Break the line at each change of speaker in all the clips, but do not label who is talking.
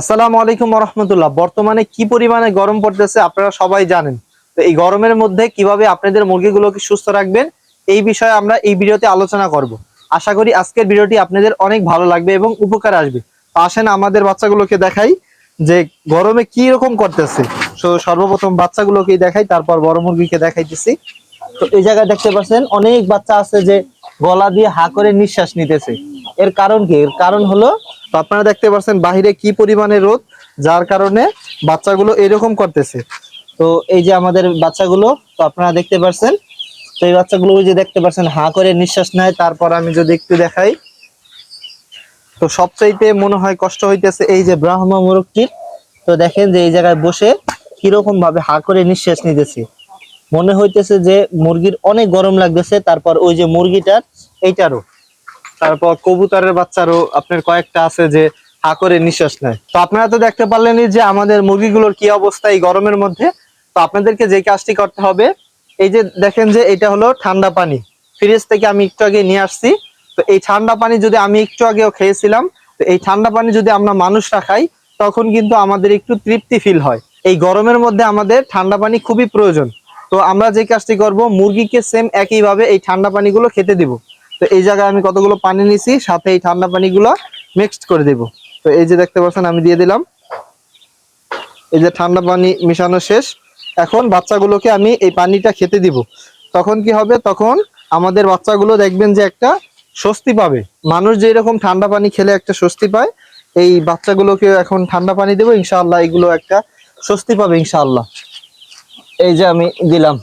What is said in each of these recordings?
আসসালামু আলাইকুম রহমতুল্লাহ বর্তমানে কি পরিমাণে গরম পড়তেছে আপনারা সবাই জানেন। তো এই গরমের মধ্যে কীভাবে আপনাদের মুরগিগুলোকে সুস্থ রাখবেন, এই বিষয়ে আমরা এই ভিডিওতে আলোচনা করব। আশা করি আজকের ভিডিওটি আপনাদের অনেক ভালো লাগবে এবং উপকার আসবে। তো আসেন আমাদের বাচ্চাগুলোকে দেখাই যে গরমে কি রকম করতেছে। তো সর্বপ্রথম বাচ্চাগুলোকেই দেখাই, তারপর বড় মুরগিকে দেখাইতেছি। তো এই জায়গায় দেখতে পাচ্ছেন, অনেক বাচ্চা আছে যে গলা দিয়ে হা করে নিঃশ্বাস নিতেছে। এর কারণ কি? এর কারণ হলো আপনারা দেখতে পাচ্ছেন বাহিরে কি পরিমাণে রোদ, যার কারণে বাচ্চাগুলো এরকম করতেছে। তো এই যে আমাদের বাচ্চাগুলো, তো আপনারা দেখতে পাচ্ছেন, তো এই বাচ্চাগুলো যে দেখতে পাচ্ছেন, হা করে নিঃশ্বাস নেয়। তারপর আমি যদি একটু দেখাই, তো সবচাইতে মনে হয় কষ্ট হইতেছে এই যে ব্রাহ্মা মোরগটির তো দেখেন যে এই জায়গায় বসে কীরকম ভাবে হা করে নিঃশ্বাস নিতেছে। মনে হইতেছে যে মুরগির অনেক গরম লাগতেছে, তারপর ওই যে মুরগিটার, এইটারও। তারপর কবুতরের বাচ্চারও আপনার কয়েকটা আছে যে হা করে নিঃশ্বাস নেয়। তো আপনারা তো দেখতে পারলেনই যে আমাদের মুরগিগুলোর কি অবস্থা এই গরমের মধ্যে। তো আপনাদেরকে যে কাজটি করতে হবে, এই যে দেখেন যে এটা হলো ঠান্ডা পানি। ফ্রিজ থেকে আমি একটু আগে নিয়ে আসছি। তো এই ঠান্ডা পানি যদি আমি একটু আগেও খেয়েছিলাম, তো এই ঠান্ডা পানি যদি আমরা মানুষরা খাই, তখন কিন্তু আমাদের একটু তৃপ্তি ফিল হয়। এই গরমের মধ্যে আমাদের ঠান্ডা পানি খুবই প্রয়োজন। তো আমরা যে কাজটি করব, মুরগিকে সেম একইভাবে এই ঠান্ডা পানিগুলো খেতে দিব। তো এই জায়গায় আমি কতগুলো পানি নিছি, সাথে এই ঠান্ডা পানিগুলো মিক্সড করে দেব। তো এই যে দেখতে পাচ্ছেন, আমি দিয়ে দিলাম। এই যে ঠান্ডা পানি মিশানো শেষ। এখন বাচ্চাগুলোকে আমি এই পানিটা খেতে দিব। তখন কি হবে? তখন আমাদের বাচ্চাগুলো দেখবেন যে একটা স্বস্তি পাবে। মানুষ যে এরকম ঠান্ডা পানি খেলে একটা স্বস্তি পায়, এই বাচ্চাগুলোকে এখন ঠান্ডা পানি দেবো, ইনশাআল্লাহ এগুলো একটা স্বস্তি পাবে, ইনশাআল্লাহ। এই যে আমি দিলাম।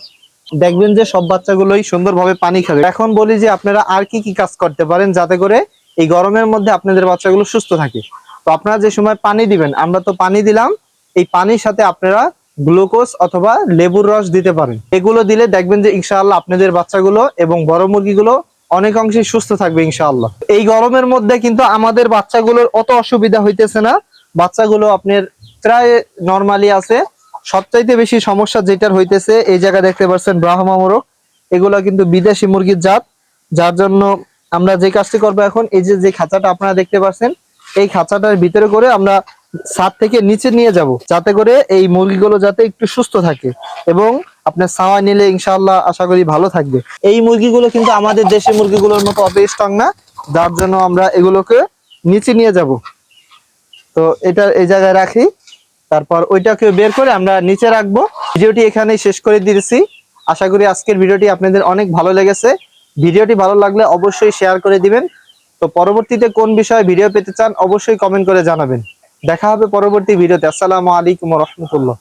দেখবেন যে সব বাচ্চাগুলোই সুন্দরভাবে পানি খাবে। এখন বলি যে আপনারা আর কি কি কাজ করতে পারেন যাতে করে এই গরমের মধ্যে আপনাদের বাচ্চাগুলো সুস্থ থাকে। তো আপনারা যে সময় পানি দিবেন, আমরা তো পানি দিলাম, এই পানির সাথে আপনারা গ্লুকোজ অথবা লেবুর রস দিতে পারেন। এগুলো দিলে দেখবেন যে ইনশাআল্লাহ আপনাদের বাচ্চাগুলো এবং বড় মুরগিগুলো অনেক অংশে সুস্থ থাকবে ইনশাআল্লাহ। এই গরমের মধ্যে কিন্তু আমাদের বাচ্চাগুলোর অত অসুবিধা হইতেছে না। বাচ্চাগুলো আপনার প্রায় নর্মালি আছে। সবচাইতে বেশি সমস্যা যেটার হইতেছে, এই জায়গা দেখতে পাচ্ছেন ব্রাহ্মা মোরগ। এগুলো কিন্তু বিদেশি মুরগির জাত, যার জন্য আমরা যে কাজটি করব এখন, এই যে যে খাঁচাটা আপনারা দেখতে পাচ্ছেন, এই খাঁচাটার ভিতরে করে আমরা ছাদ থেকে নিচে নিয়ে যাব, যাতে করে এই মুরগিগুলো যাতে একটু সুস্থ থাকে এবং আপনার ছাওয়া নিলে ইনশাল্লাহ আশা করি ভালো থাকবে। এই মুরগিগুলো কিন্তু আমাদের দেশি মুরগিগুলোর মতো অত স্ট্রং না, যার জন্য আমরা এগুলোকে নিচে নিয়ে যাব। তো এটা এই জায়গায় রাখি। তারপর ওইটাকে বের করে আমরা নিচে রাখব। ভিডিওটি এখানেই শেষ করে দিয়েছি। আশা করি আজকের ভিডিওটি আপনাদের অনেক ভালো লেগেছে। ভিডিওটি ভালো লাগলে অবশ্যই শেয়ার করে দিবেন। তো পরবর্তীতে কোন বিষয়ে ভিডিও পেতে চান অবশ্যই কমেন্ট করে জানাবেন। দেখা হবে পরবর্তী ভিডিওতে। আসসালামু আলাইকুম রহমতুল্লাহ।